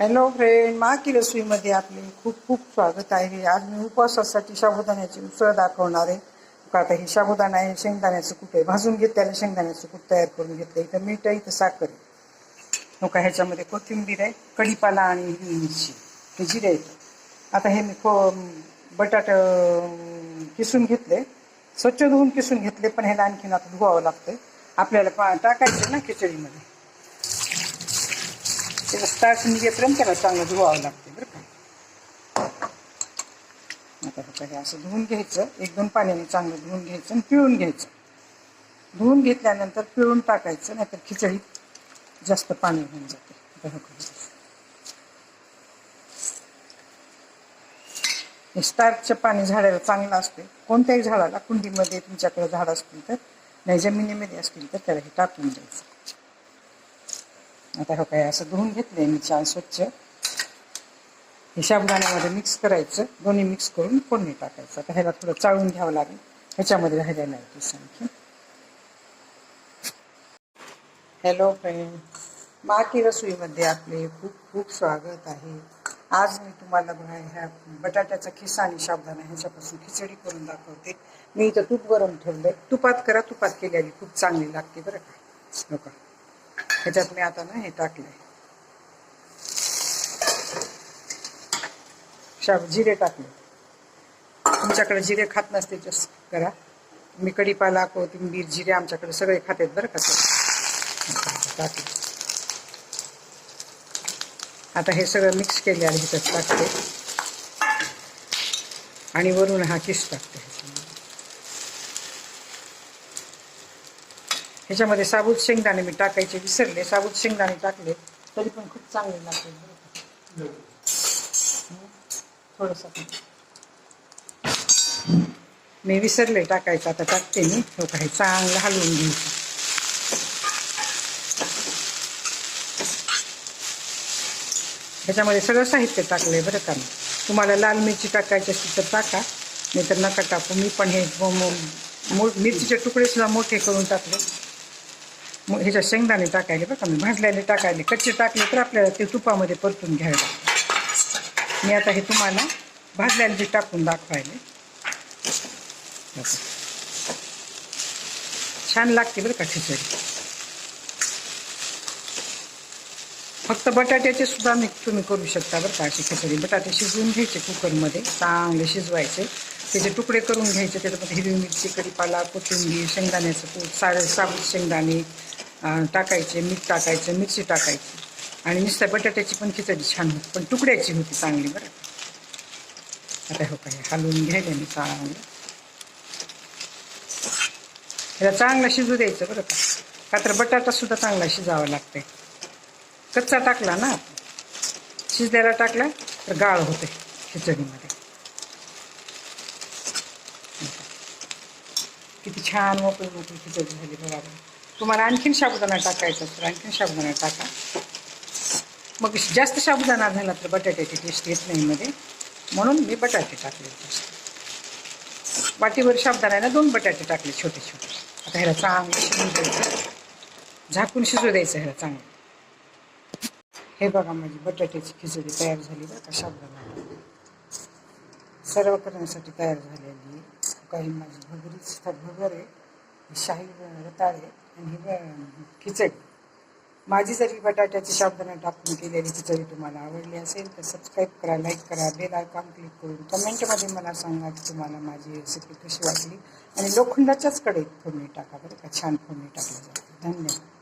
Hello friend मा की रसोईमध्ये आपले खूप खूप स्वागत आहे. आज मी उपवासासाठी साबुदाण्याची उसळ दाखवणार आहे. का आता हे साबुदाणा आहे शेंगदाण्याचं कूट आहे. भाजून घेतल्याला शेंगदाण्याचं कूट तयार करून घेतलं इथं मीठ आहे इथं साखर आहे. हो का ह्याच्यामध्ये कोथिंबीर आहे कढीपाला आणि हिरवी मिरची. हे जिरे आहेत. आता हे मी खो बटाट किसून घेतले. स्वच्छ धुवून किसून घेतले पण ह्याला आणखीन आता धुवावं लागतंय. आपल्याला पा टाकायचं ना खिचडीमध्ये. त्याला स्टार्च निघेपर्यंत त्याला चांगलं धुवावं लागते बरं का. आता ह्याचं हे असं धुवून घ्यायचं एक दोन पाण्याने चांगलं धुवून घ्यायचं आणि पिळून घ्यायचं. धुवून घेतल्यानंतर पिळून टाकायचं नाहीतर खिचडीत जास्त पाणी होऊन जाते. हे बघा. हे स्टार्चचं पाणी झाडाला चांगलं असते. कोणत्याही झाडाला कुंडीमध्ये तुमच्याकडे झाड असतील तर नाही जमिनीमध्ये असतील तर त्याला हे टाकून द्यायचं. आता हो काय असं धुवून घेतलंय मी छान स्वच्छ. हे साबुदाण्यामध्ये मिक्स करायचं दोन्ही मिक्स करून फोडणी टाकायचं. आता ह्याला थोडं चाळून घ्यावं लागेल. ह्याच्यामध्ये राहिलेलं नाही ती आणखी हॅलो फ्रेंड बाकी रसोईमध्ये आपले खूप खूप स्वागत आहे. आज मी तुम्हाला बघा ह्या बटाट्याचा खिसा आणि शाबदाना ह्याच्यापासून खिचडी करून दाखवते. मी इथं तूप गरम ठेवलंय. तुपात करा तुपात केल्याने खूप चांगली लागते बरं का. हो का? ह्याच्यात मी आता ना हे टाकलंय जिरे टाकले. तुमच्याकडे जिरे खात नसते जस करा. मी कढीपाला कोथिंबीर जिरे आमच्याकडे सगळे खातात बरं का टाकले. आता हे सगळं मिक्स केले आणि ह्याच्यात टाकते. आणि वरून हा किस टाकते? ह्याच्यामध्ये साबूत शेंगदाणे मी टाकायचे विसरले. साबूत शेंगदाणे टाकले तरी पण खूप चांगले लागते थोडस थोडंसं मी विसरले टाकायचं आता टाकते मी. हो काही चांगलं हलवून घ्यायचं. ह्याच्यामध्ये सगळं साहित्य टाकलंय बरं का मी. तुम्हाला लाल मिरची टाकायची असतील तर टाका. नाही तर नका टाकू. मी पण हे मो- मिरचीचे तुकडे सुद्धा मोठे करून टाकले. मग ह्याच्या शेंगदाणे टाकायले बरं मी भाजलेले टाकायले कच्चे टाकले तर आपल्याला ते तुपामध्ये परतून घ्यावे लागतात. मी आता हे तुम्हाला भाजलेले जे टाकून दाखवायले. छान लागते बरं का खिचडी. फक्त बटाट्याचे सुद्धा मी तुम्ही करू शकता बरं का अशी खिचडी. बटाटे शिजवून घ्यायचे कुकरमध्ये चांगले शिजवायचे. त्याचे तुकडे करून घ्यायचे त्याच्यामध्ये हिरवी मिरची कढीपाला कोथिंबीर शेंगदाण्याचं कूट सारे साबूत शेंगदाणे टाकायचे मीठ टाकायचं मिरची टाकायची. आणि नुसत्या बटाट्याची पण खिचडी छान होती. पण तुकड्याची होती चांगली बरं आता हो काय हलवून घ्यायला मी चांगलं. ह्याला चांगलं शिजू द्यायचं बरं का. का तर बटाटा सुद्धा चांगला शिजावा लागतंय. कच्चा टाकला ना शिजल्याला टाकला तर गाळ होते खिचडीमध्ये. किती छान मोकळी मोकळी खिचडी झाली बरोबर तुम्हाला आणखीन साबुदाणा टाकायचा तर आणखीन साबुदाणा टाका. मग जास्त साबुदाणा झाला तर बटाट्याची टेस्ट येत नाही मध्ये. म्हणून मी बटाटे टाकले वाटीवर साबुदाण्याला दोन बटाटे टाकले छोटे छोटे आता ह्याला चांगलं शिजून द्यायचं झाकून शिजू द्यायचं ह्याला चांगलं. हे बघा माझी बटाट्याची खिचडी तयार झाली बरं का साबुदाणा सर्व करण्यासाठी तयार झालेली आहे. काही माझी भगरीच भगर आहे शाही रताळ आहे. आणि ही खिचडी. माझी जरी बटाट्याची साबुदाणा टाकून केलेली खिचडी तुम्हाला आवडली असेल तर सबस्क्राईब करा लाईक करा बेल आयकॉन क्लिक करून कमेंटमध्ये मला सांगा की तुम्हाला माझी रेसिपी कशी वाटली. आणि लोखंडाच्याच कडेत फोडणी टाका बरं का? छान फोडणी टाकली जाते. धन्यवाद.